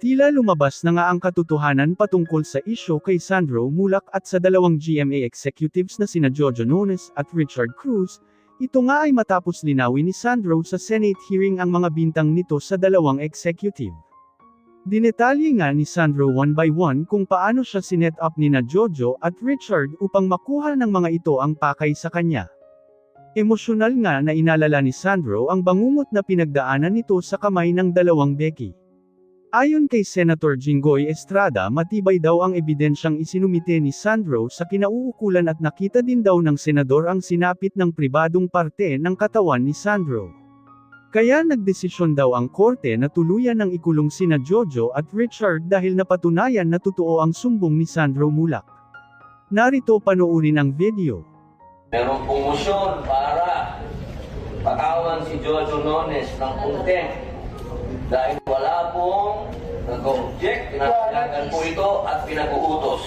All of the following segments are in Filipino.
Tila lumabas na nga ang katotohanan patungkol sa isyo kay Sandro Mulak at sa dalawang GMA executives na sina Jojo Nones at Richard Cruz, ito nga ay matapos linawin ni Sandro sa Senate hearing ang mga bintang nito sa dalawang executive. Dinetalye nga ni Sandro one by one kung paano siya sinet up ni na Jojo at Richard upang makuha ng mga ito ang pakay sa kanya. Emosyonal nga na inalala ni Sandro ang bangungot na pinagdaanan nito sa kamay ng dalawang beki. Ayon kay Senator Jinggoy Estrada matibay daw ang ebidensyang isinumite ni Sandro sa kinauukulan at nakita din daw ng senador ang sinapit ng pribadong parte ng katawan ni Sandro. Kaya nagdesisyon daw ang korte na tuluyan ng ikulong sina Jojo at Richard dahil napatunayan na totoo ang sumbong ni Sandro Mulak. Narito panoorin ang video. Merong pumosyon para patawan si Jojo Nones ng contempt dahil wala pong nag-object, pinapinagan po ito at pinag-uutos.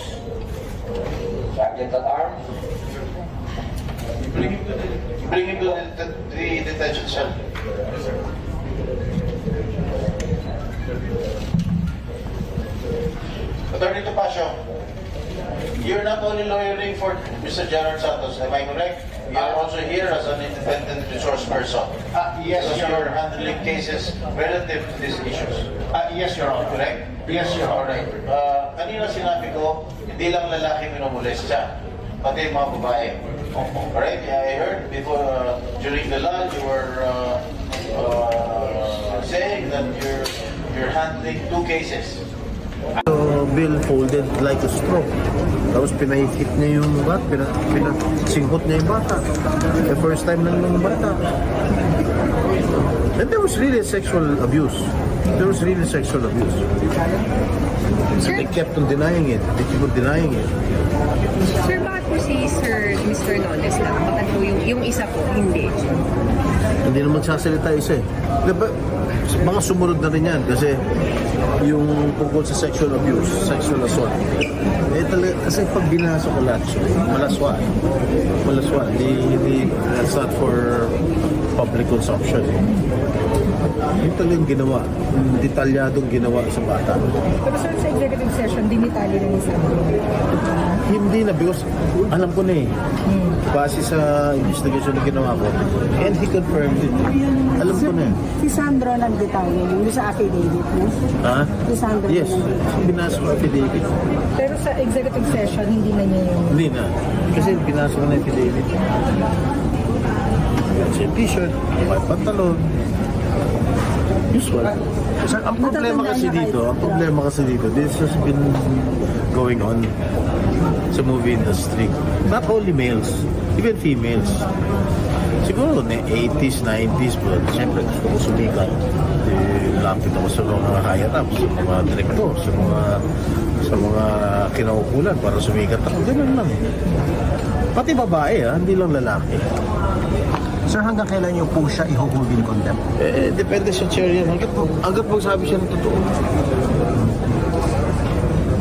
Sergeant at arms, Bring him to the, bring him the, detention cell. Attorney you're not only lawyering for Mr. Gerard Santos, am I correct? You are also here as an independent resource person. Uh, yes, Because you're handling cases relative to these issues. Uh, yes, Your Honor. Correct? Yes, Your Honor. Alright. Uh, kanina sinabi ko, hindi lang lalaki minumulestya, pati mga babae. Alright? I heard before, uh, during the lunch, you were uh, uh, saying that you're, you're handling two cases. Bill folded like a straw. Tapos pinahikit niya yung bat, pina, pinasingkot niya yung bata. The first time lang ng bata. And there was really sexual abuse. There was really sexual abuse. Sir, They kept on denying it. They kept on denying it. sir, bakit po si Sir Mr. Nones lang? Bakit po yung, yung isa po, hindi? Hindi naman magsasalita isa eh. Diba, mga sumunod na rin yan kasi yung tungkol sa sexual abuse, sexual assault. Eh talaga, kasi pag binasa ko lahat, so, malaswa. Malaswa. Hindi, hindi, that's not for public consumption. Yung talagang ginawa, detalyadong ginawa sa bata. Pero sir, sa executive session, dinitali ni Sandro. Hindi na, because alam ko na eh. Base sa investigation na ginawa ko. And he confirmed it. Alam ko na. Si Sandro nag-detalye yung sa affidavit niya. Ha? Si Sandro Yes. Binasa ko affidavit. Pero sa executive session, hindi na niya yung... Hindi na. Kasi binasa ko na yung affidavit. Kasi t-shirt, pantalon. Usual. Kasi ang problema kasi dito, ang problema kasi dito, this has been going on sa movie industry. Not only males, even females. Siguro na 80s, 90s, but siyempre gusto ko sumikat. Eh, lapit ako sa mga ups, sa mga director, sa mga sa mga kinaukulan para sumikat ako. Ganun lang. Pati babae, ha? hindi lang lalaki. Sir, hanggang kailan niyo po siya i-hold in contempt? Eh, depende sa chair yan. Hanggat, hanggat magsabi siya ng totoo.